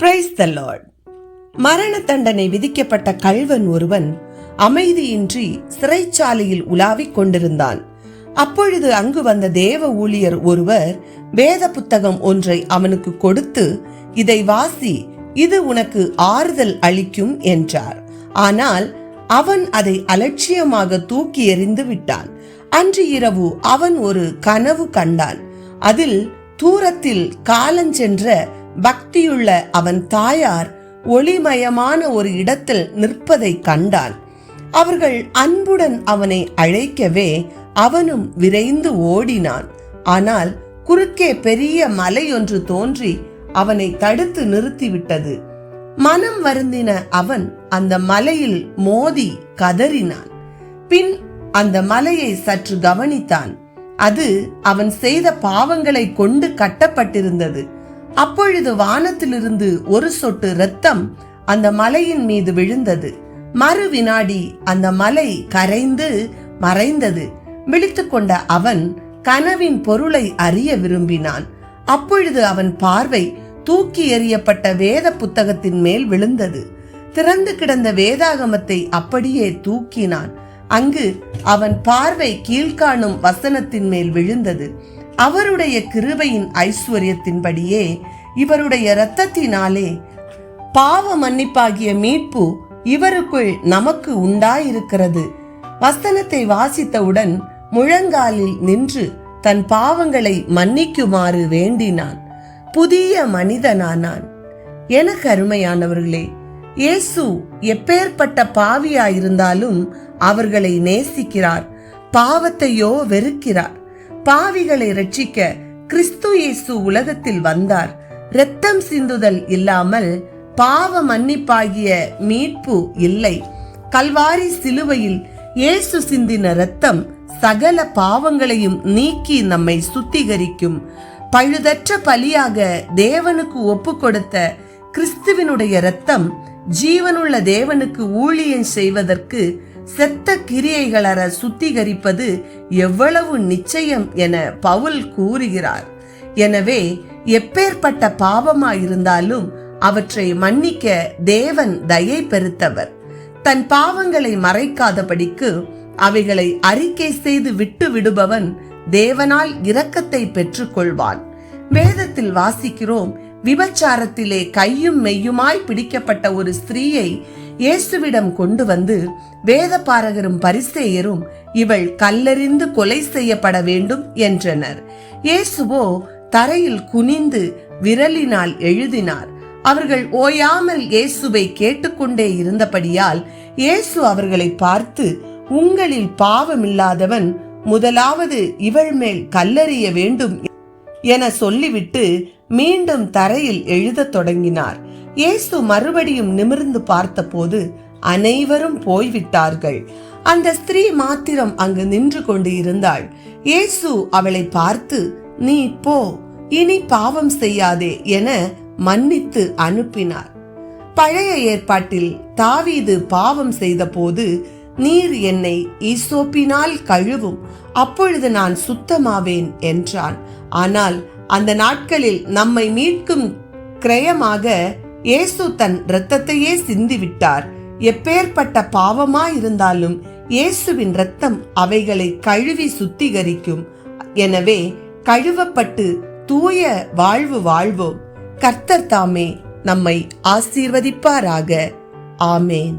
Praise the Lord மரண தண்டனை விதிக்கப்பட்ட கள்வன் ஒருவன் அமைதியின்றி சிறைச்சாலையில் உலாவிக் கொண்டிருந்தான். அப்பொழுது அங்கு வந்த தேவ ஊழியர் ஒருவர் வேத புத்தகம் ஒன்றை அவனுக்கு கொடுத்து இதை வாசி இது உனக்கு ஆறுதல் அளிக்கும் என்றார். ஆனால் அவன் அதை அலட்சியமாக தூக்கி எறிந்து விட்டான். அன்று இரவு அவன் ஒரு கனவு கண்டான். அதில் தூரத்தில் காலஞ்சென்ற பக்தியுள்ள அவன் தாயார் ஒளிமயமான ஒரு இடத்தில் நிற்பதை கண்டான். அவர்கள் அன்புடன் அவனை அழைக்கவே அவனும் விரைந்து ஓடினான். ஆனால் குறுக்கே பெரிய மலையொன்று தோன்றி அவனை தடுத்து நிறுத்திவிட்டது. மனம் வருந்தின அவன் அந்த மலையில் மோதி கதறினான். பின் அந்த மலையை சற்று கவனித்தான். அது அவன் செய்த பாவங்களை கொண்டு கட்டப்பட்டிருந்தது. அப்பொழுது வானத்திலிருந்து ஒரு சொட்டு இரத்தம் அந்த மலையின் மீது விழுந்தது. மறு வினாடி அந்த மலை கரைந்து மறைந்தது. விழித்துக்கொண்ட அவன் கனவின் பொருளை அறிய விரும்பினான். அப்பொழுது அவன் பார்வை தூக்கி எறியப்பட்ட வேத புத்தகத்தின் மேல் விழுந்தது. திறந்து கிடந்த வேதாகமத்தை அப்படியே தூக்கினான். அங்கு அவன் பார்வை கீழ்காணும் வசனத்தின் மேல் விழுந்தது. அவருடைய கிருபையின் ஐஸ்வர்யத்தின்படியே இவருடைய இரத்தத்தினாலே பாவ மன்னிப்பாகிய மீட்பு இவருக்குள் நமக்கு உண்டாயிருக்கிறது. வசனத்தை வாசித்தவுடன் முழங்காலில் நின்று தன் பாவங்களை மன்னிக்குமாறு வேண்டினான். புதிய மனிதனானான். என கருமையானவர்களே இயேசு எப்பேற்பட்ட பாவியாயிருந்தாலும் அவர்களை நேசிக்கிறார் பாவத்தையோ வெறுக்கிறார். பாவிகளை ரட்சிக்க கிறிஸ்து இயேசு உலகத்தில் வந்தார். இரத்தம் சிந்துதல் இல்லாமல் பாவ மன்னிப்பாகிய மீட்பு இல்லை. கல்வாரி சிலுவையில் இயேசு சிந்தின ரத்தம் சகல பாவங்களையும் நீக்கி நம்மை சுத்திகரிக்கும். பழுதற்ற பலியாக தேவனுக்கு ஒப்பு கொடுத்த கிறிஸ்துவினுடைய ரத்தம் ஜீவனுள்ள தேவனுக்கு ஊழியம் செய்வதற்கு செத்த கிரியைகளற சுத்திகரிப்பது எவ்வளவு நிச்சயம் என பவுல் கூறுகிறார். எனவே எப்பேற்பட்ட பாவமாயிருந்தாலும் அவற்றை மன்னிக்க தேவன் தயை பெருத்தவர். தன் பாவங்களை மறைக்காதபடிக்கு அவைகளை அறிக்கை செய்து விட்டு விடுபவன் தேவனால் இரக்கத்தை பெற்றுக்கொள்வான். வேதத்தில் வாசிக்கிறோம் விபச்சாரத்திலே கையும் மெய்யுமாய் பிடிக்கப்பட்ட ஒரு ஸ்திரீயை இயேசுவிடம் கொண்டு வந்து வேத பாரகரும் பரிசேயரும் இவள் கல்லறிந்து கொலை செய்யப்பட வேண்டும் என்றனர். இயேசுவோ தரையில் குனிந்து விரலினால் எழுதினார். அவர்கள் ஓயாமல் இயேசுவை கேட்டுக்கொண்டே இருந்தபடியால் இயேசு அவர்களை பார்த்து உங்களில் பாவமில்லாதவன் முதலாவது இவள் மேல் கல்லறிய வேண்டும் என சொல்லிவிட்டு மீண்டும் தரையில் எழுதத் தொடங்கினார். இயேசு மறுபடியும் நிமிர்ந்து பார்த்தபோது அனைவரும் போய்விட்டார்கள். அந்த ஸ்திரீ மாத்திரம் அங்கு நின்று கொண்டு இருந்தாள். இயேசு அவளை பார்த்து நீ போ இனி பாவம் செய்யாதே என மன்னித்து அனுப்பினார். பழைய ஏற்பாட்டில் தாவீது பாவம் செய்தபோது நீர் என்னை ஈசோப்பினால் கழுவும் அப்பொழுது நான் சுத்தமாவேன் என்றான். ஆனால் அந்த நாட்களில் நம்மை மீட்கும் கிரயமாக இயேசு தன் இரத்தத்தையே சிந்திவிட்டார். எப்பேற்பட்ட பாவமாயிருந்தாலும் இயேசுவின் இரத்தம் அவைகளை கழுவி சுத்திகரிக்கும். எனவே கழுவப்பட்டு தூய வாழ்வு வாழ்வோம். கர்த்தர் தாமே நம்மை ஆசீர்வதிப்பாராக. ஆமேன்.